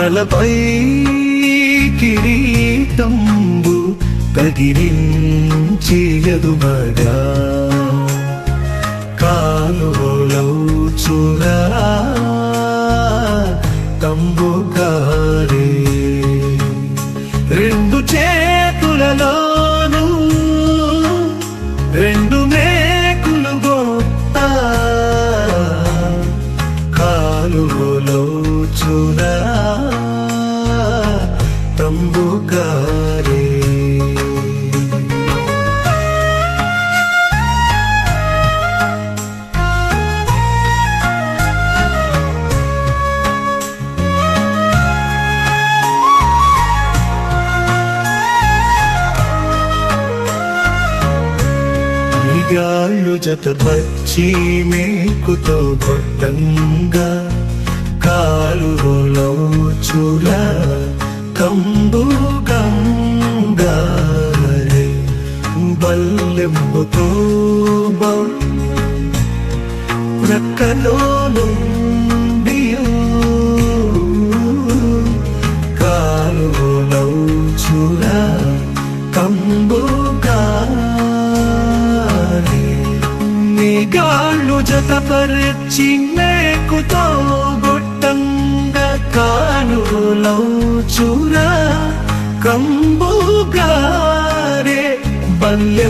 తలపై కిరీటంబు తగిరించి ఎదుమగా కాలులో చూరా తంబుగారే తంబుగారే గాళ్ళు జతపచ్చి మేకుతో గొట్టంగా కాలులో చూల కంబు గంగారే బల్లెంబుతో ప్రక్కలో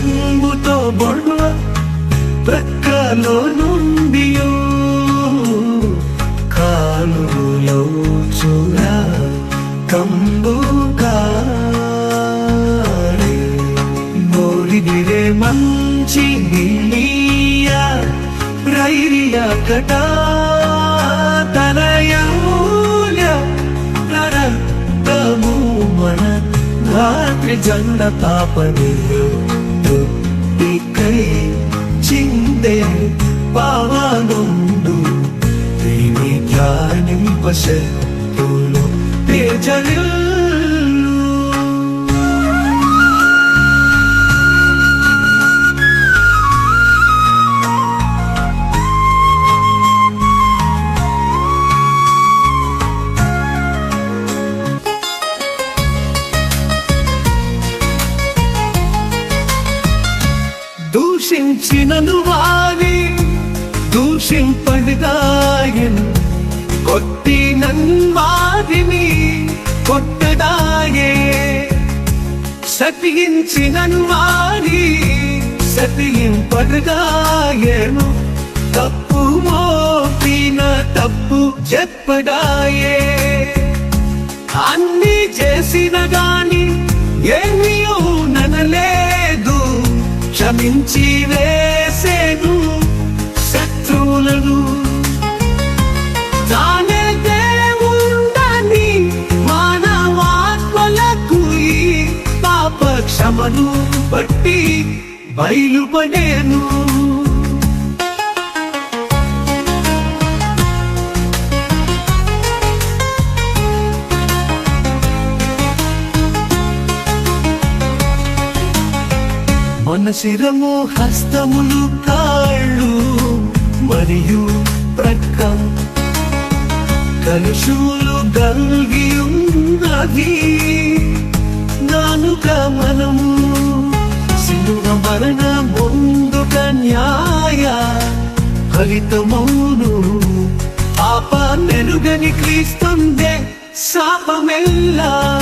చెంబుతో బొడ్వ ప్రక్కలో నుండి కాలులో చూర కంబుగారే మోరిదిరే మంచి నీయ రైరియ కటా తనయూల నరకము మన రాత్రి జండ കൈ ചിന്തയിൽ പാവാനുണ്ടു ദൈവം ഞാനും പശ തോന്നും തേജലിൽ దూషించినను వారి దూషింపడుగాయను కొట్టి నన్వారిని కొట్టడాయే. సతించినను వారి సతింపడుగాయను తప్పు మోపిన తప్పు చెప్పడాయే. శమించి వేసేను శత్రువులను. తానే దేవుడని మానవాత్మలకు ఈ పాప క్షమను బట్టి బయలుపడేను. మన శిరము హస్తములు కాళ్ళు మరియు ప్రక్కం. కలుషులు గల్గి ఉన్నది. నానుక మనము సిలువ మరణ ముందుక న్యాయ ఫలితమౌను. పాప నెరుగని క్రీస్తుందే శాపమెల్లా.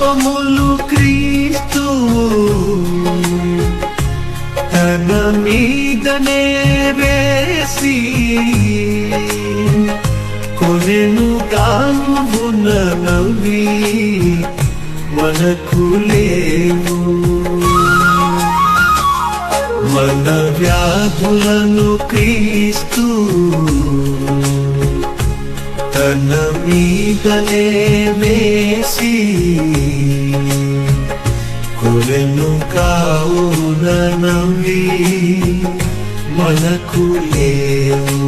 పాపములు క్రీస్తు. తన మీదనే వేసి కొనెను కానున నవ్వి మనకు లేవు. మన వ్యాధులను క్రీస్తు కనమీగలే వేసి కొలను కావున నమ్మి మనకు లేవు.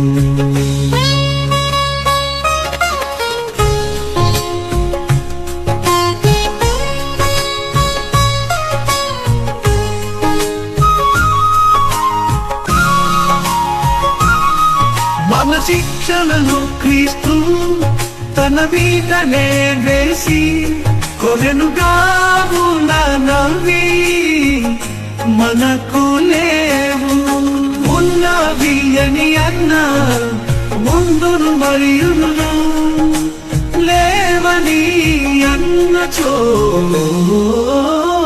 మన శిక్షణను క్రీస్తు తన మీదనే వేసి కొరెనుగాము నవ్వి మనకు లేవు. ఉన్నవి అని అన్న ముందును మరియును. లేవని అన్నచో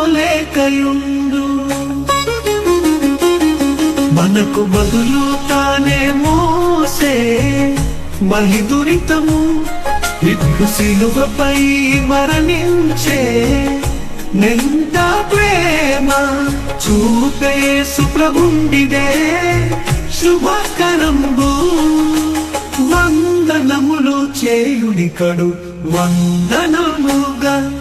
లేకయుండు. మనకు బదులు తానే మోసే మహిదురితము ఇట్లు సిలువపై మరణించే నింత ప్రేమ చూపే సుప్రభుండిదే శుభకరంబు. వందనములు చేయుడి కడు వందనముగా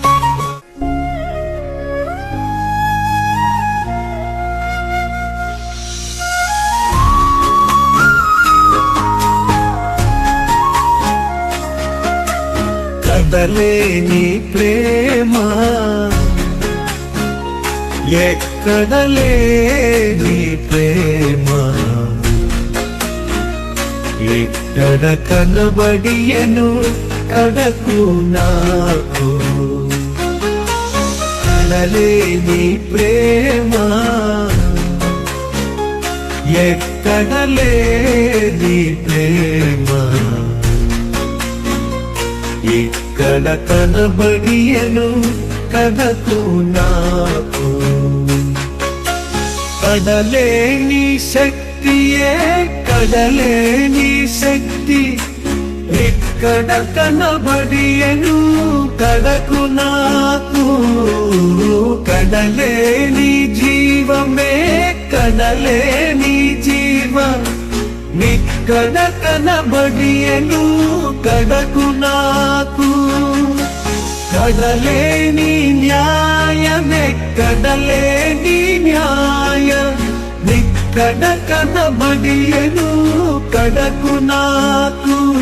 ఎక్కడలేని ప్రేమ. ఎక్కడలేని ప్రేమ. ఎక్కడ కనబడియను కడకు నాకు. కడలేని ప్రేమ. ఎక్కడలేని ప్రేమ. ఎక్కడ కనబడియను కనకు నాకు. కడలేని శక్తియే కడలేని శక్తి. ఎక్కడ కనబడియను కడకు నాకు. కడలేని జీవమే కడలేని జీవ. నిత్య కనబడియను కడకు నాకు. కడలేని న్యాయమే కడలేని న్యాయ. నిక్కడ కనబడియను కడకు నాకు.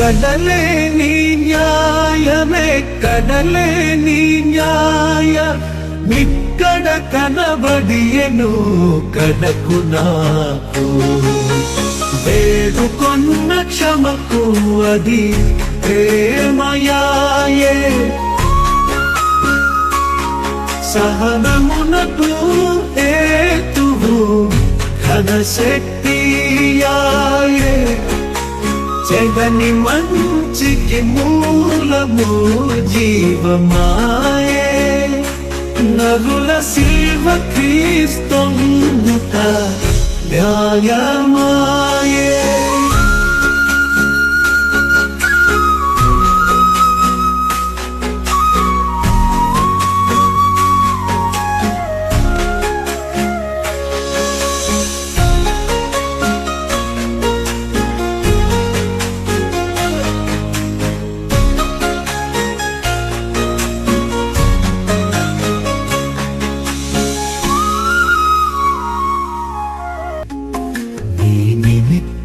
కడలేని న్యాయమే కడలేని న్యాయ. నిక్కడ కనబడియను కడకు నాకు. వేడుకొన్న క్షమకు అది ప్రేమయాయే. సహనమునకు హేతువు ఘన శక్తియాయే జగని మంచికి మూలము జీవమాయే. నరుల శివ క్రీస్తొందుత న్యాయమాయే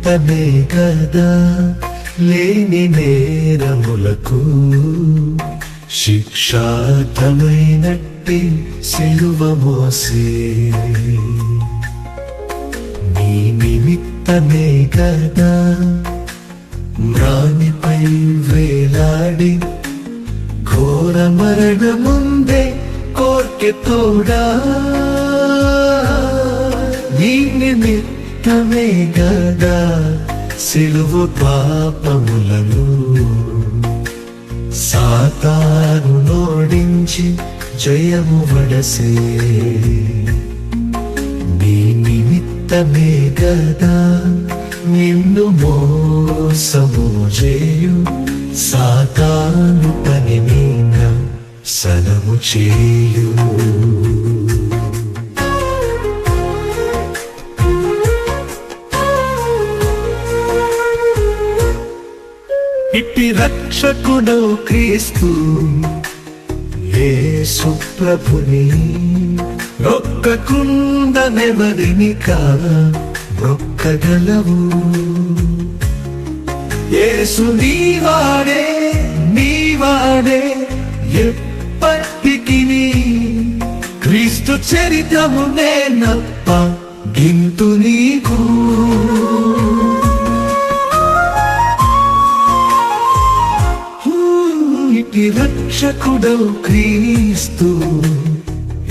నిమిత్తమే కదా లేని నేరములకు శిక్షార్థమైనట్టి సిలువ మోసే. నీ నిమిత్తమే కదా మ్రాణిపై వేలాడి ఘోర మరణ ముందే కోర్కె తోడా. నీ నిమిత్త రక్తమే గదా సిలువు పాపములను. సాతాను నోడించి జయము వడసే. నీ నిమిత్తమే గదా నిన్ను మోసము చేయు. సాతాను పని మీద సనము చేయు రక్షకుడవు క్రీస్తు. యేసు ప్రభుని రొక్కకుందనెవరినిక రొక్కగలవు యేసు నీవాడే నీవాడే ఎప్పటికి క్రీస్తు చరితము నప్ప గింతు నీకు. రక్షకుడవు క్రీస్తు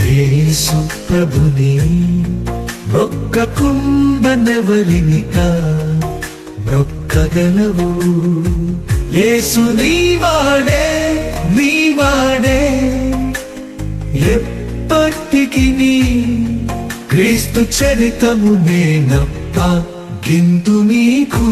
యేసు ప్రభుని. మొక్కకుండనెవరినిక మొక్కగలవు యేసు నీవాడే నీవాడే ఎప్పటికి నీ క్రీస్తు చరితము నేనప్ప గింతు నీకు.